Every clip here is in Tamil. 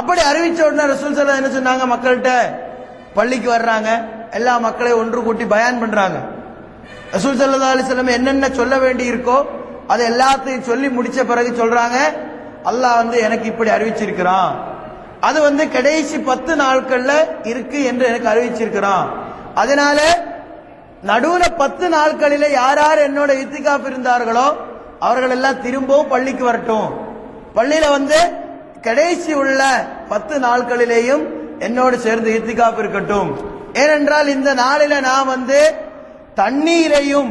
அப்படி அறிவிச்ச உடனே ரசூல் சல்லா என்ன சொன்னாங்க? மக்கள்கிட்ட பள்ளிக்கு வர்றாங்க. எல்லா மக்களையும் ஒன்று கூட்டி பயான் பண்றாங்க. ரசூல் சல்லா அலிஸ்லம் என்னென்ன சொல்ல வேண்டி இருக்கோ அதை எல்லாத்தையும் சொல்லி முடிச்ச பிறகு சொல்றாங்க அல்லாஹ் வந்து எனக்கு இப்படி அறிவிச்சிருக்கிறான். அது வந்து கடைசி பத்து நாட்கள்ல இருக்கு என்று எனக்கு அறிவிச்சிருக்கிறான். அதனால நடுவுல பத்து நாட்களில யார் யார் என்னோட இத்திகாப்பு இருந்தார்களோ அவர்கள் எல்லாம் திரும்பவும் பள்ளிக்கு வரட்டும். பள்ளியில வந்து கடைசி உள்ள பத்து நாட்களிலேயும் என்னோடு சேர்ந்து இத்திகாப் இருக்கட்டும். ஏனென்றால் இந்த நாளில நான் வந்து தண்ணீரையும்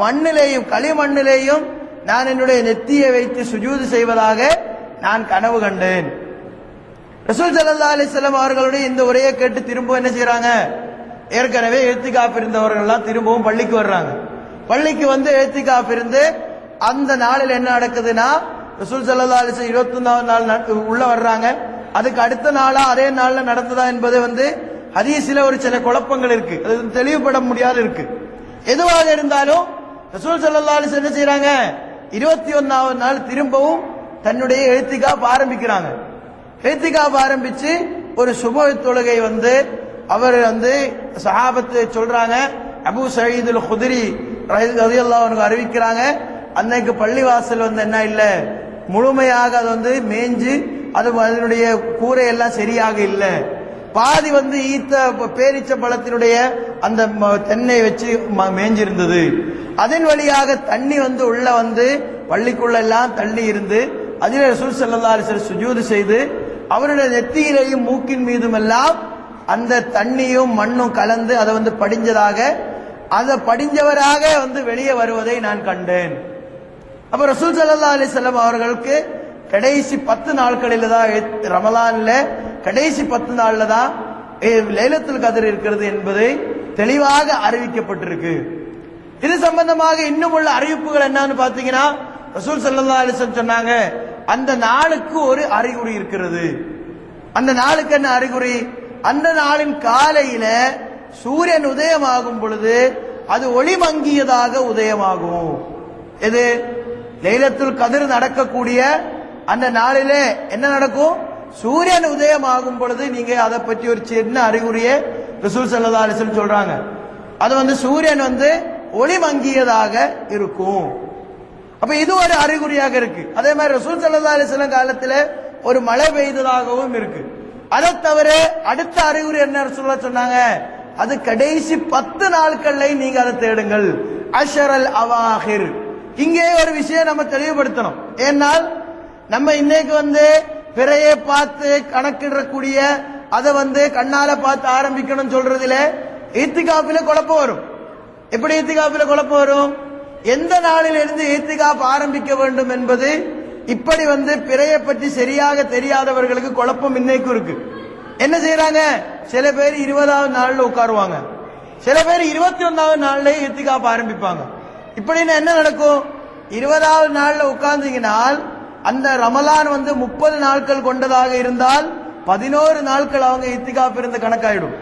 மண்ணிலேயும் களிமண்ணிலேயும் நான் என்னுடைய நெத்தியை வைத்து சுஜூது செய்வதாக நான் கனவு கண்டேன். ரசூல் சல்லா அலிஸ்லாம் அவர்களுடைய இந்த உரையை கேட்டு திரும்பவும் என்ன செய்யறாங்க ஏற்கனவே எழுத்திகாப் இருந்தவர்கள்லாம் திரும்பவும் பள்ளிக்கு வர்றாங்க. பள்ளிக்கு வந்து எழுத்திகாப் இருந்து அந்த நாளில் என்ன நடக்குதுன்னா ரசூல் சல்லா அலிசன் இருபத்தி நாள் உள்ள வர்றாங்க. அதுக்கு அடுத்த நாளா அதே நாள்ல நடந்ததா என்பது வந்து ஹதீஸ்ல ஒரு சில குழப்பங்கள் இருக்கு. அது தெளிவுபட முடியாது இருக்கு. எதுவாக இருந்தாலும் ரசூல் சல்லா என்ன செய்யறாங்க இருபத்தி ஒன்னாவது நாள் திரும்பவும் தன்னுடைய எழுத்திக்காப் ஆரம்பிக்கிறாங்க. எழுத்திக்காப் ஆரம்பிச்சு ஒரு சுப தொழுகை வந்து அவர் வந்து சஹாபத்து சொல்றாங்க. அபு சயீதுல் குதிரி ரலியல்லாஹு அறிவிக்கிறாங்க. அன்னைக்கு பள்ளிவாசல் வந்து என்ன இல்ல? முழுமையாக அது வந்து மேய்ஞ்சு அது அதனுடைய கூரை எல்லாம் சரியாக இல்லை. பாதி வந்து ஈத்த பேரிச்ச பழத்தினுடைய அந்த ம- தென்னை வச்சு ம- மேய்ஞ்சிருந்தது. அதன் வழியாக தண்ணி வந்து உள்ள வந்து பள்ளிக்குள்ள எல்லாம் தள்ளி இருந்து அதில் ரசூல் சுஜூது செய்து அவருடைய நெத்தியிலையும் மூக்கின் மீதும் எல்லாம் அந்த தண்ணியும் மண்ணும் கலந்து அதை வந்து படிஞ்சதாக அதை படிஞ்சவராக வந்து வெளியே வருவதை நான் கண்டேன். அப்ப ரசூல் சல்லா அலி செல்லம் அவர்களுக்கு கடைசி பத்து நாட்களில் தான் எத்- ரமலான்ல கடைசி பத்து நாள்ல தான் லைலத்தில் லைலத்துல் கதிர் இருக்கிறது என்பதை தெளிவாக அறிவிக்கப்பட்டிருக்கு. இது சம்பந்தமாக இன்னும் உள்ள அறிவிப்புகள் என்னன்னு பாத்தீங்கன்னா ரசூல் சல்லா அலிசன் சொன்னாங்க அந்த நாளுக்கு ஒரு அறிகுறி இருக்கிறது. அந்த நாளுக்கு என்ன அறிகுறி? அந்த நாளின் காலையில சூரியன் உதயமாகும் பொழுது அது ஒளி மங்கியதாக உதயமாகும். எது? லைலத்துல் கதிர் நடக்கக்கூடிய அந்த நாளிலே என்ன நடக்கும்? சூரியன் உதயமாகும் பொழுது நீங்க அதை பற்றி ஒரு சின்ன அறிகுறிய ரசூல் ஸல்லல்லாஹு அலைஹி சொல்றாங்க. அது வந்து சூரியன் வந்து ஒளி மங்கியதாக இருக்கும். அப்ப இது ஒரு அறிகுறியாக இருக்கு. அதே மாதிரி ரசூல் ஸல்லல்லாஹு அலைஹி காலத்துல ஒரு மழை பெய்ததாகவும் இருக்கு. அதை தவிர அடுத்த அறிகுறி என்ன சொல்ல சொன்னாங்க? அது கடைசி பத்து நாட்கள்ல நீங்க அதை தேடுங்கள். அஷரல் அவாஹிர். இங்கே ஒரு விஷயம் நம்ம தெளிவுபடுத்தணும். ஏன்னால் நம்ம இன்னைக்கு வந்து பிறையை பார்த்து கணக்கிடக்கூடிய அதை வந்து கண்ணால பார்த்து ஆரம்பிக்கணும் சொல்றதுல ஈத்திகாப்பில குழப்பம் வரும். எப்படி ஈத்திகாப்பில குழப்பம் வரும்? எந்த நாளில் இருந்து ஈத்திகாப் ஆரம்பிக்க வேண்டும் என்பது இப்படி வந்து பிறையை பற்றி சரியாக தெரியாதவர்களுக்கு குழப்பம் இன்னைக்கும் இருக்கு. என்ன செய்யறாங்க சில பேர் இருபதாவது நாள்ல உட்காருவாங்க. சில பேர் இருபத்தி ஒன்னாவது நாள்ல ஈத்திகாப் ஆரம்பிப்பாங்க. இப்படின்னு என்ன நடக்கும்? இருபதாவது நாள்ல உட்கார்ந்தீங்கனால் அந்த ரமலான் வந்து முப்பது நாட்கள் கொண்டதாக இருந்தால் பதினோரு நாட்கள் அவங்க இத்திகாப் இருந்த கணக்காயிடும்.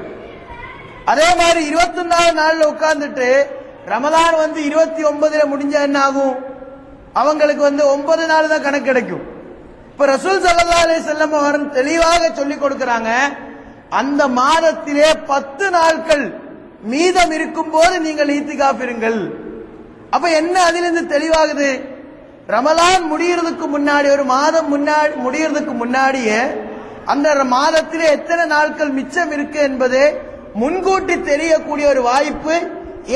அதே மாதிரி இருபத்தி ஒன்னாவது நாள்ல உட்கார்ந்துட்டு ரமலான் வந்து இருபத்தி ஒன்பதுல முடிஞ்சா என்ன ஆகும்? அவங்களுக்கு வந்து ஒன்பது நாள் தான் கணக்கு கிடைக்கும். இப்ப ரசூல் சல்லா அலி செல்லம் அவர் தெளிவாக சொல்லிக் கொடுக்கிறாங்க அந்த மாதத்திலே பத்து நாட்கள் மீதம் இருக்கும் போது நீங்கள் ஈத்திகாப் இருங்கள். அப்ப என்ன அதிலிருந்து தெளிவாகுது? ரமலான் முடியறதுக்கு முன்னாடி ஒரு மாதம் முன்னாடி முடியறதுக்கு முன்னாடியே அந்த மாதத்திலே எத்தனை நாட்கள் மிச்சம் இருக்கு என்பது முன்கூட்டி தெரியக்கூடிய ஒரு வாய்ப்பு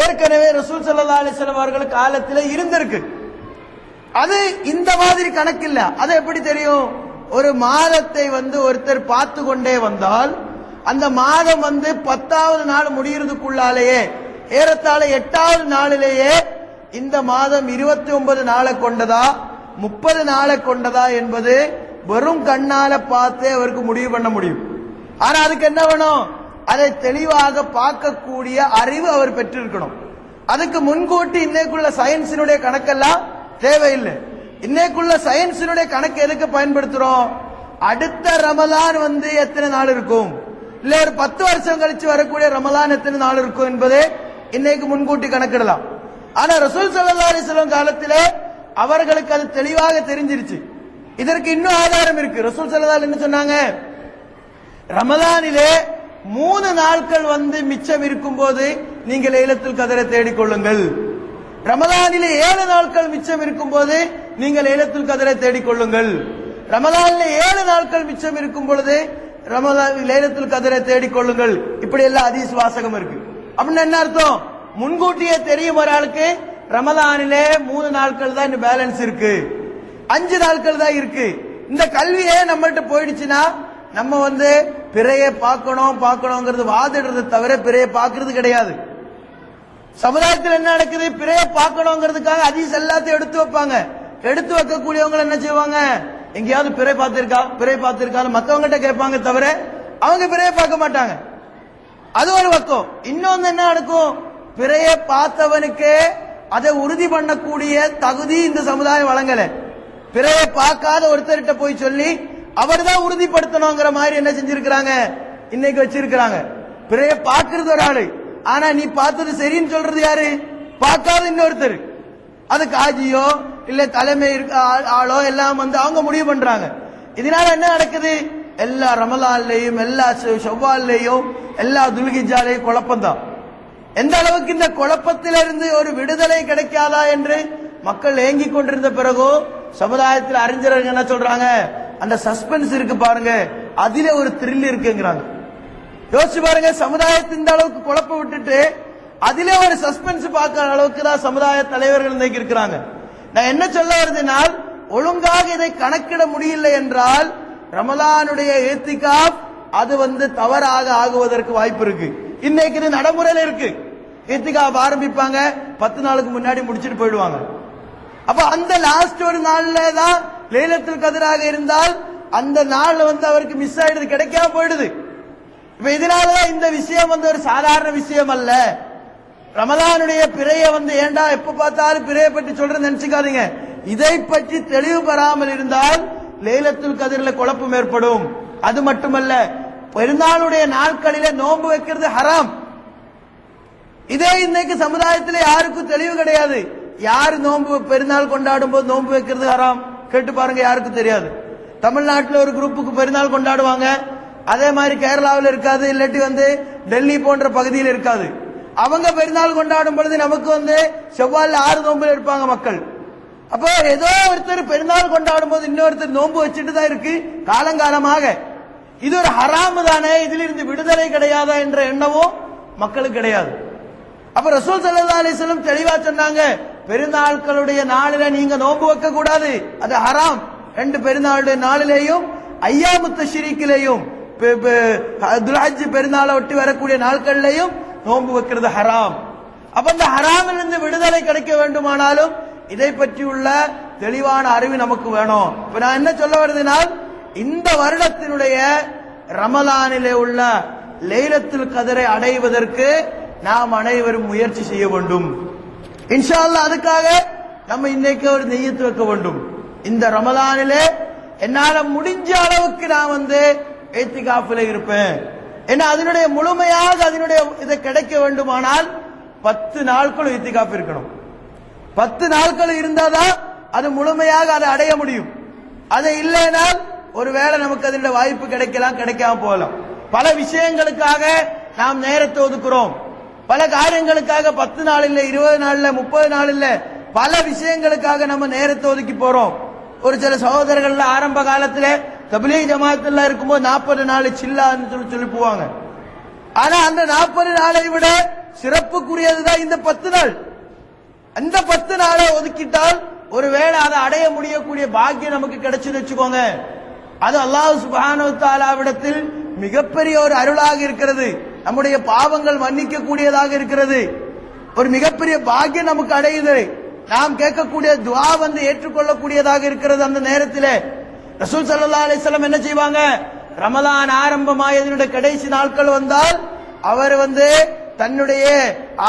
ஏற்கனவே ரசூல் சல்லா அலிஸ்லாம் அவர்கள் காலத்தில் இருந்திருக்கு. அது இந்த மாதிரி கணக்கில்ல. அது எப்படி தெரியும்? ஒரு மாதத்தை வந்து ஒருத்தர் பார்த்து கொண்டே வந்தால் அந்த மாதம் வந்து பத்தாவது நாள் முடியறதுக்குள்ளாலேயே ஏறத்தாழ எட்டாவது நாளிலேயே இந்த மாதம் இருபத்தி ஒன்பது நாளை கொண்டதா? முப்பது நாளை கொண்டதா என்பது வெறும் கண்ணால பார்த்தே அவருக்கு முடிவு பண்ண முடியும். ஆனா அதுக்கு என்ன வேணும்? அதை தெளிவாக பார்க்கக்கூடிய அறிவு அவர் பெற்றிருக்கணும். அதுக்கு முன்கூட்டி இன்னைக்குள்ள சயின்ஸினுடைய கணக்கெல்லாம் தேவையில்லை. இன்னைக்குள்ள சயின்ஸினுடைய கணக்கு எதுக்கு பயன்படுத்துறோம்? அடுத்த ரமலான் வந்து எத்தனை நாள் இருக்கும்? இல்ல ஒரு பத்து வருஷம் கழிச்சு வரக்கூடிய ரமலான் எத்தனை நாள் இருக்கும் என்பதை இன்னைக்கு முன்கூட்டி கணக்கிடலாம். ஆனா ரசூல் சல்லா அலிஸ்லாம் காலத்தில் அவர்களுக்கு அது தெளிவாக தெரிஞ்சிருச்சு. இதற்கு இன்னும் ஆதாரம் இருக்கு. ரசூல் சல்லா என்ன சொன்னாங்க? ரமதானிலே மூணு நாட்கள் வந்து மிச்சம் இருக்கும் போது நீங்கள் லைலத்துல் கதரை தேடிக்கொள்ளுங்கள் ரமதானிலே ஏழு நாட்கள் மிச்சம் இருக்கும் போது நீங்கள் லைலத்துல் கதரை தேடிக்கொள்ளுங்கள் ரமலானிலே ஏழு நாட்கள் மிச்சம் இருக்கும் பொழுது ரமதான் லைலத்துல் கதரை தேடிக்கொள்ளுங்கள் இப்படி எல்லாம் அதீஸ் வாசகம் இருக்கு. அப்படின்னு என்ன அர்த்தம்? முன்கூட்டியே தெரியும் ஒரு ஆளுக்கு ரமதானிலே மூணு நாட்கள் தான் இந்த பேலன்ஸ் இருக்கு. அஞ்சு நாட்கள் தான் இருக்கு. இந்த கல்வியே நம்மகிட்ட போயிடுச்சுன்னா நம்ம வந்து பிறைய பார்க்கணும் பார்க்கணுங்கிறது வாதிடுறது தவிர பிறைய பார்க்கறது கிடையாது. சமுதாயத்தில் என்ன நடக்குது? பிறைய பார்க்கணுங்கிறதுக்காக அதீஸ் எல்லாத்தையும் எடுத்து வைப்பாங்க. எடுத்து வைக்கக்கூடியவங்க என்ன செய்வாங்க? எங்கேயாவது பிறை பார்த்திருக்கா பிறை பார்த்திருக்கான்னு மத்தவங்ககிட்ட கேட்பாங்க தவிர அவங்க பிறைய பார்க்க மாட்டாங்க. அது ஒரு பக்கம். இன்னொன்னு என்ன நடக்கும்? பிறைய பார்த்தவனுக்கு அதை உறுதி பண்ணக்கூடிய தகுதி இந்த சமுதாயம் வழங்கல. பிறைய பார்க்காத ஒருத்தர்கிட்ட போய் சொல்லி அவர் தான் உறுதிப்படுத்தணுங்கிற மாதிரி என்ன செஞ்சிருக்கிறாங்க? இன்னைக்கு வச்சிருக்கிறாங்க. பிறைய பார்க்கறது ஒரு ஆளு. ஆனா நீ பார்த்தது சரின்னு சொல்றது யாரு? பார்க்காத இன்னொருத்தர். அது காஜியோ இல்ல தலைமை இருக்க ஆள்- ஆளோ எல்லாம் வந்து அவங்க முடிவு பண்றாங்க. இதனால என்ன நடக்குது? எல்லா ரமலான்லயும் எல்லா செவ்வால்லையும் எல்லா துல்கிஜாலையும் குழப்பம்தான். எந்த அளவுக்கு இந்த குழப்பத்திலிருந்து ஒரு விடுதலை கிடைக்காதா என்று மக்கள் ஏங்கிக் கொண்டிருந்த பிறகோ சமுதாயத்தில் அறிஞர்கள் என்ன சொல்றாங்க? அந்த சஸ்பென்ஸ் இருக்கு பாருங்க. அதிலே ஒரு த்ரில் இருக்குங்கிறாங்க. யோசிச்சு பாருங்க சமுதாயத்தை இந்த அளவுக்கு குழப்ப விட்டுட்டு அதிலே ஒரு சஸ்பென்ஸ் பார்க்கிற அளவுக்கு தான் சமுதாய தலைவர்கள் இன்னைக்கு இருக்கிறாங்க. நான் என்ன சொல்ல வருதுனால் ஒழுங்காக இதை கணக்கிட முடியல என்றால் ரமலானுடைய ஏத்திகாப் அது வந்து தவறாக ஆகுவதற்கு வாய்ப்பு இருக்கு. இன்னைக்கு இது நடைமுறையில இருக்கு. ஏத்திகாப் ஆரம்பிப்பாங்க பத்து நாளுக்கு முன்னாடி முடிச்சிட்டு போயிடுவாங்க. அப்ப அந்த லாஸ்ட் ஒரு நாள்ல தான் லைலத்துல் கதிராக இருந்தால் அந்த நாள் வந்து அவருக்கு மிஸ் ஆயிடுது கிடைக்காம போயிடுது. இப்ப இதனாலதான் இந்த விஷயம் வந்து ஒரு சாதாரண விஷயம் அல்ல. ரமலானுடைய பிறைய வந்து ஏண்டா எப்ப பார்த்தாலும் பிறைய பற்றி சொல்றேன்னு நினைச்சுக்காதீங்க. இதை பற்றி தெளிவு பெறாமல் இருந்தால் லைலத்துல் கதிரில குழப்பம் ஏற்படும். அது மட்டுமல்ல பெருநாளுடைய நாட்களில நோன்பு வைக்கிறது ஹராம். இதே இன்னைக்கு சமுதாயத்தில் யாருக்கும் தெளிவு கிடையாது. யார் நோன்பு பெருநாள் கொண்டாடும் போது நோன்பு வைக்கிறது ஹராம்? கேட்டு பாருங்க யாருக்கும் தெரியாது. தமிழ்நாட்டில் ஒரு குரூப்புக்கு பெருநாள் கொண்டாடுவாங்க. அதே மாதிரி கேரளாவில் இருக்காது இல்லாட்டி வந்து டெல்லி போன்ற பகுதியில் இருக்காது. அவங்க பெருநாள் கொண்டாடும் பொழுது நமக்கு வந்து செவ்வாயில் ஆறு நோன்புல இருப்பாங்க மக்கள். அப்போ ஏதோ ஒருத்தர் பெருநாள் கொண்டாடும் போது இன்னொருத்தர் நோன்பு வச்சுட்டு தான் இருக்கு காலங்காலமாக. இது ஒரு ஹராமு தானே இதிலிருந்து விடுதலை கிடையாதா என்ற எண்ணமும் மக்களுக்கு கிடையாது. அப்ப ரசூல் சல்லா அலிஸ்லம் தெளிவா சொன்னாங்க பெருநாட்களுடைய நாளில நீங்க நோன்பு வைக்க கூடாது அது ஹராம். ரெண்டு பெருநாளுடைய நாளிலேயும் ஐயாமுத்த ஷிரிக்கிலேயும் துலாஜ் பெருநாளை ஒட்டி வரக்கூடிய நாட்கள்லையும் நோன்பு வைக்கிறது ஹராம். அப்ப இந்த ஹராமிலிருந்து விடுதலை கிடைக்க வேண்டுமானாலும் இதை பற்றியுள்ள தெளிவான அறிவு நமக்கு வேணும். இப்ப நான் என்ன சொல்ல வருதுனால் இந்த வருடத்தினுடைய ரமலானிலே உள்ள லைலத்தில் கதரை அடைவதற்கு நாம் அனைவரும் முயற்சி செய்ய வேண்டும். இன்ஷா அதுக்காக நம்ம இன்னைக்கு ஒரு நெய்யத்து வைக்க வேண்டும். இந்த ரமதானிலே என்னால முடிஞ்ச அளவுக்கு நான் வந்து ஏத்திகாஃபில இருப்பேன். ஏன்னா அதனுடைய முழுமையாக அதனுடைய இதை கிடைக்க வேண்டுமானால் பத்து நாட்கள் ஏத்திகாஃப் இருக்கணும். பத்து நாட்கள் இருந்தாதான் அது முழுமையாக அதை அடைய முடியும். அது இல்லைனால் ஒருவேளை நமக்கு அதனுடைய வாய்ப்பு கிடைக்கலாம் கிடைக்காம போகலாம். பல விஷயங்களுக்காக நாம் நேரத்தை ஒதுக்குறோம். பல காரியங்களுக்காக பத்து நாள் இல்ல இருபது நாள் இல்ல முப்பது நாள் இல்ல பல விஷயங்களுக்காக நம்ம நேரத்தை ஒதுக்கி போறோம். ஒரு சில சகோதரர்கள் ஆரம்ப காலத்துல தபிலீக் ஜமாத்துல இருக்கும்போது நாற்பது நாள் சில்லான்னு சொல்லி சொல்லி போவாங்க ஆனா அந்த நாற்பது நாளை விட சிறப்புக்குரியதுதான் இந்த பத்து நாள். அந்த பத்து நாளை ஒதுக்கிட்டால் ஒருவேளை அதை அடைய முடியக்கூடிய பாக்கியம் நமக்கு கிடைச்சுன்னு வச்சுக்கோங்க. அது அல்லாஹ் சுபானு தாலாவிடத்தில் மிகப்பெரிய ஒரு அருளாக இருக்கிறது. நம்முடைய பாவங்கள் மன்னிக்க கூடியதாக இருக்கிறது. ஒரு மிகப்பெரிய பாக்கியம் நமக்கு அடையுது. நாம் கேட்கக்கூடிய துவா வந்து ஏற்றுக்கொள்ளக்கூடியதாக இருக்கிறது அந்த நேரத்தில். ரசூல் சல்லா அலிஸ்லாம் என்ன செய்வாங்க? ரமலான் ஆரம்பமாய் இதனுடைய கடைசி நாட்கள் வந்தால் அவர் வந்து தன்னுடைய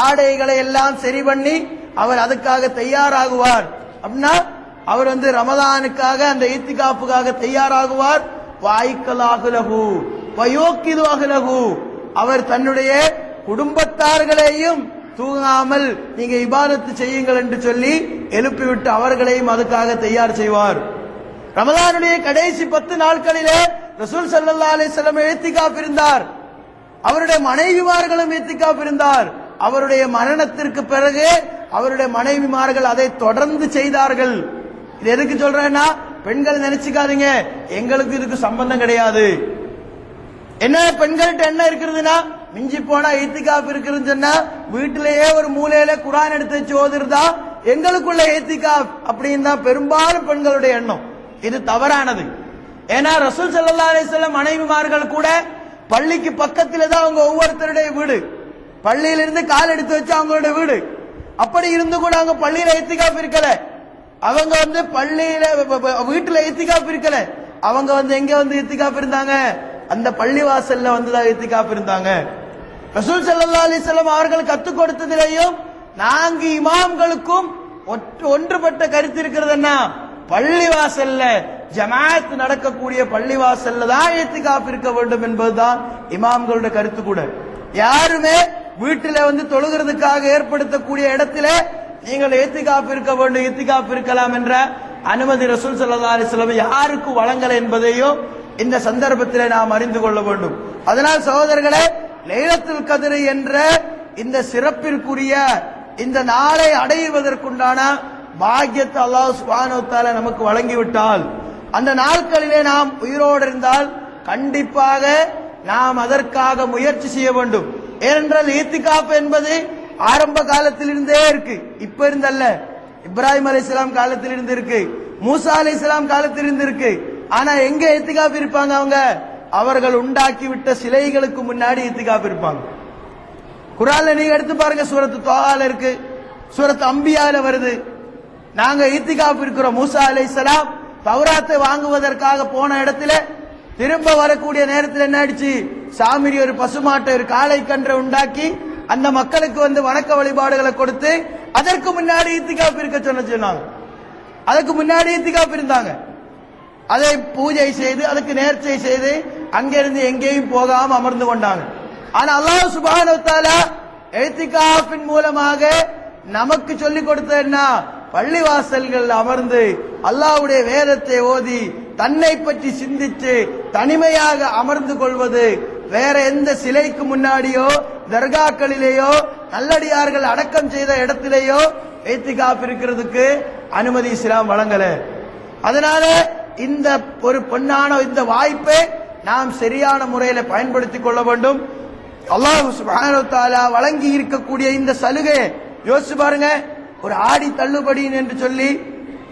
ஆடைகளை எல்லாம் சரி பண்ணி அவர் அதுக்காக தயாராகுவார். அப்படின்னா அவர் வந்து ரமதானுக்காக அந்த ஈத்திகாப்புக்காக தயாராகுவார். வாய்க்கலாகுலகு வயோக்கிதுவாகுலகு அவர் தன்னுடைய குடும்பத்தார்களையும் தூங்காமல் நீங்க இபாதத்து செய்யுங்கள் என்று சொல்லி எழுப்பிவிட்டு அவர்களையும் அதுக்காக தயார் செய்வார். ரமதானுடைய கடைசி பத்து நாட்களிலே ரசூல் சல்லா அலிஸ்லம் வஸல்லம் ஏத்திகாப் இருந்தார். அவருடைய மனைவிமார்களும் ஏத்திகாப் இருந்தார். அவருடைய மரணத்திற்கு பிறகு அவருடைய மனைவிமார்கள் அதை தொடர்ந்து செய்தார்கள். இது எதுக்கு சொல்றேன்னா பெண்கள் நினைச்சுக்காதீங்க. எங்களுக்கு இதுக்கு சம்பந்தம் கிடையாது. என்ன பெண்கள்கிட்ட என்ன இருக்கிறதுனா மிஞ்சி போனா ஏத்திகாப் இருக்குதுன்னு சொன்னா வீட்டிலேயே ஒரு மூலையில குரான் எடுத்து வச்சு ஓதுறதா? எங்களுக்குள்ள ஏத்திகாப் அப்படின்னு தான் பெரும்பாலும் பெண்களுடைய எண்ணம். இது தவறானது. ஏன்னா ரசூல் சல்லா அலிஸ்லாம் மனைவிமார்கள் கூட பள்ளிக்கு பக்கத்துல தான் அவங்க ஒவ்வொருத்தருடைய வீடு. பள்ளியிலிருந்து கால் எடுத்து வச்சு அவங்களுடைய வீடு. அப்படி இருந்து கூட அவங்க பள்ளியில ஏத்திகாப் இருக்கல. அவங்க வந்து பள்ளியில வ- வ- வீட்டுல ஏத்திகாப் இருக்கல. அவங்க வந்து எங்க வந்து ஏத்திகாப் இருந்தாங்க? அந்த பள்ளி வாசல்ல வந்து தான் இருந்தாங்க. ரசூல் சல்லா அலிசல்லாம் அவர்கள் கத்துக் கொடுத்ததிலேயும் நான்கு இமாம்களுக்கும் ஒன்றுபட்ட கருத்து இருக்கிறது என்ன? பள்ளி வாசல்ல ஜமாத் நடக்கக்கூடிய பள்ளி வாசல்ல தான் ஏத்திகாப் இருக்க வேண்டும் என்பதுதான் இமாம்களுடைய கருத்து கூட. யாருமே வீட்டில வந்து தொழுகிறதுக்காக ஏற்படுத்தக்கூடிய இடத்துல நீங்கள் ஏத்திகாப் இருக்க வேண்டும் ஏத்திகாப் இருக்கலாம் என்ற அனுமதி ரசூல் சல்லா அலிஸ்லாம் யாருக்கும் யாருக்கு வழங்கல என்பதையும் இந்த சந்தர்ப்பத்தில் நாம் அறிந்து கொள்ள வேண்டும். அதனால் சகோதரர்களே லைலத்தில் கதிரை என்ற இந்த சிறப்பிற்குரிய இந்த நாளை அடைவதற்குண்டான பாக்கியத்தை அல்லாஹ் சுப்ஹானஹு நமக்கு வழங்கிவிட்டால் அந்த நாட்களிலே நாம் உயிரோடு இருந்தால் கண்டிப்பாக நாம் அதற்காக முயற்சி செய்ய வேண்டும். ஏனென்றால் ஈத்திகாப் என்பது ஆரம்ப காலத்தில் இருந்தே இருக்கு. இப்ப இருந்தல்ல. இப்ராஹிம் இஸ்லாம் காலத்தில் இருந்து இருக்கு. மூசா அலைஹிஸ்ஸலாம் காலத்தில் இருந்து இருக்கு. ஆனா எங்க எத்திகாப் இருப்பாங்க அவங்க? அவர்கள் உண்டாக்கி விட்ட சிலைகளுக்கு முன்னாடி எத்திகாப் இருப்பாங்க. குரான்ல நீங்க எடுத்து பாருங்க சூரத்து தோகால இருக்கு. சூரத்து அம்பியால வருது. நாங்க ஈத்திகாப் இருக்கிறோம். மூசா அலைஹிஸ்ஸலாம் தௌராத்தை வாங்குவதற்காக போன இடத்துல திரும்ப வரக்கூடிய நேரத்தில் என்ன ஆயிடுச்சு? சாமிரி ஒரு பசுமாட்டை ஒரு காளை கன்றை உண்டாக்கி அந்த மக்களுக்கு வந்து வணக்க வழிபாடுகளை கொடுத்து அதற்கு முன்னாடி ஈத்திகாப் இருக்க சொன்ன சொன்னாங்க. அதுக்கு முன்னாடி ஈத்திகாப் இருந்தாங்க. அதை பூஜை செய்து அதுக்கு நேர்ச்சை செய்து அங்கிருந்து எங்கேயும் போகாம அமர்ந்து கொண்டாங்க. ஆனா அல்லாஹ் சுப்ஹானஹு வ மூலமாக நமக்கு சொல்லிக் கொடுத்த என்ன? பள்ளிவாசல்கள் அமர்ந்து அல்லாவுடைய வேதத்தை ஓதி தன்னை பற்றி சிந்திச்சு தனிமையாக அமர்ந்து கொள்வது வேற எந்த சிலைக்கு முன்னாடியோ தர்காக்களிலேயோ நல்லடியார்கள் அடக்கம் செய்த இடத்திலேயோ ஏத்திகாப் இருக்கிறதுக்கு அனுமதி இஸ்லாம் வழங்கல. அதனால இந்த ஒரு பொன்னான இந்த வாய்ப்பை நாம் சரியான முறையில பயன்படுத்திக் கொள்ள வேண்டும். அல்லாஹு வழங்கி இருக்கக்கூடிய இந்த சலுகை யோசிச்சு பாருங்க. ஒரு ஆடி தள்ளுபடி என்று சொல்லி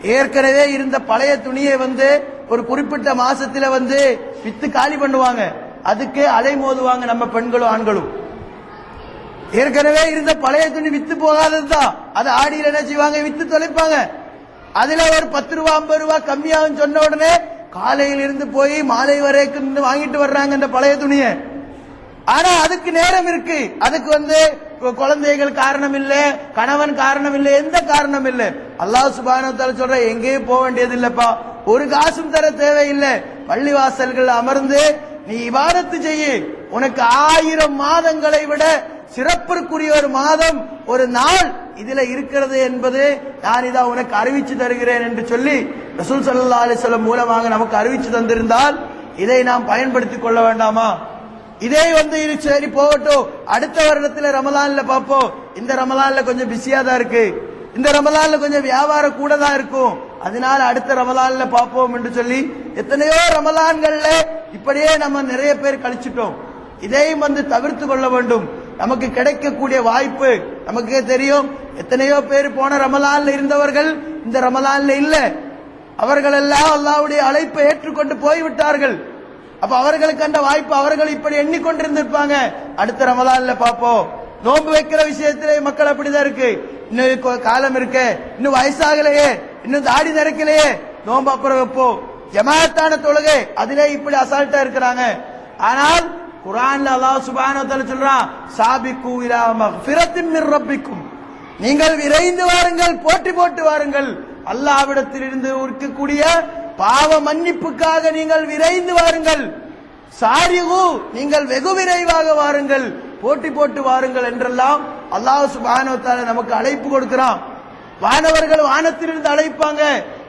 ஏற்கனவே இருந்த பழைய துணியை வந்து ஒரு குறிப்பிட்ட மாசத்துல வந்து வித்து காலி பண்ணுவாங்க. அதுக்கு அலை மோதுவாங்க நம்ம பெண்களும் ஆண்களும். ஏற்கனவே இருந்த பழைய துணி வித்து போகாததுதான். அது ஆடியில் என்ன செய்வாங்க? வித்து தொலைப்பாங்க. அதுல ஒரு பத்து ரூபா ஐம்பது ரூபா கம்மியாகும் சொன்ன உடனே காலையில் இருந்து போய் மாலை வரைக்கும் வாங்கிட்டு வர்றாங்க இந்த பழைய துணியை. ஆனா அதுக்கு நேரம் இருக்கு. அதுக்கு வந்து குழந்தைகள் காரணம் இல்ல கணவன் காரணம் இல்ல எந்த காரணம் இல்ல அல்லாஹ் சுபான சொல்ற எங்கேயும் போக வேண்டியது இல்லப்பா ஒரு காசும் தர தேவையில்லை. பள்ளிவாசல்கள் அமர்ந்து நீ இவாதத்து செய்யு. உனக்கு ஆயிரம் மாதங்களை விட சிறப்பிற்குரிய ஒரு மாதம் ஒரு நாள் இதுல இருக்கிறது என்பது நான் இதை உனக்கு அறிவிச்சு தருகிறேன் என்று சொல்லி ரசூல் சல்லா அலைஹி மூலமாக நமக்கு அறிவிச்சு தந்திருந்தால் இதை நாம் பயன்படுத்திக் கொள்ள வேண்டாமா? இதே வந்து இது சரி போகட்டும். அடுத்த வருடத்துல ரமலான்ல பார்ப்போம். இந்த ரமலான்ல கொஞ்சம் பிஸியா தான் இருக்கு. இந்த ரமலான்ல கொஞ்சம் வியாபாரம் கூட தான் இருக்கும். அதனால அடுத்த ரமலான்ல பார்ப்போம் என்று சொல்லி எத்தனையோ ரமலான்கள்ல இப்படியே நம்ம நிறைய பேர் கழிச்சிட்டோம். இதையும் வந்து தவிர்த்து கொள்ள வேண்டும். நமக்கு கிடைக்கக்கூடிய வாய்ப்பு நமக்கே தெரியும். எத்தனையோ பேர் போன ரமலான்ல இருந்தவர்கள் இந்த ரமலான்ல இல்ல. அவர்கள் எல்லாம் அல்லாவுடைய அழைப்பை ஏற்றுக்கொண்டு போய்விட்டார்கள். அப்ப அவர்களுக்கு அந்த வாய்ப்பு அவர்கள் இப்படி எண்ணிக்கொண்டிருந்திருப்பாங்க. அடுத்த ரமலான்ல பாப்போம் நோன்பு வைக்கிற விஷயத்திலே மக்கள் அப்படிதான் இருக்கு. இன்னும் காலம் இருக்கு. இன்னும் வயசாகலையே. இன்னும் தாடி நிறைக்கலையே. நோன்பு அப்புறம் வைப்போம். ஜமாத்தான தொழுகை. அதிலே இப்படி அசால்ட்டா இருக்கிறாங்க. ஆனால் குரான்ல அல்லாஹ் சுபானத்தில் வ சொல்றான் சாபிக்கு இலா ரப்பிக்கும். நீங்கள் விரைந்து வாருங்கள் போட்டி போட்டு வாருங்கள். அல்லாவிடத்தில் இருந்து இருக்கக்கூடிய பாவ மன்னிப்புக்காக நீங்கள் விரைந்து வாருங்கள். சாரிகு நீங்கள் வெகு விரைவாக வாருங்கள். போட்டி போட்டு வாருங்கள் என்றெல்லாம் அல்லாஹ் சுப்ஹானஹு நமக்கு அழைப்பு கொடுக்கிறான். வானவர்கள் வானத்திலிருந்து அழைப்பாங்க.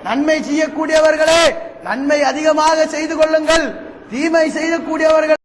நன்மை செய்யக்கூடியவர்களே நன்மை அதிகமாக செய்து கொள்ளுங்கள். தீமை செய்யக்கூடியவர்கள்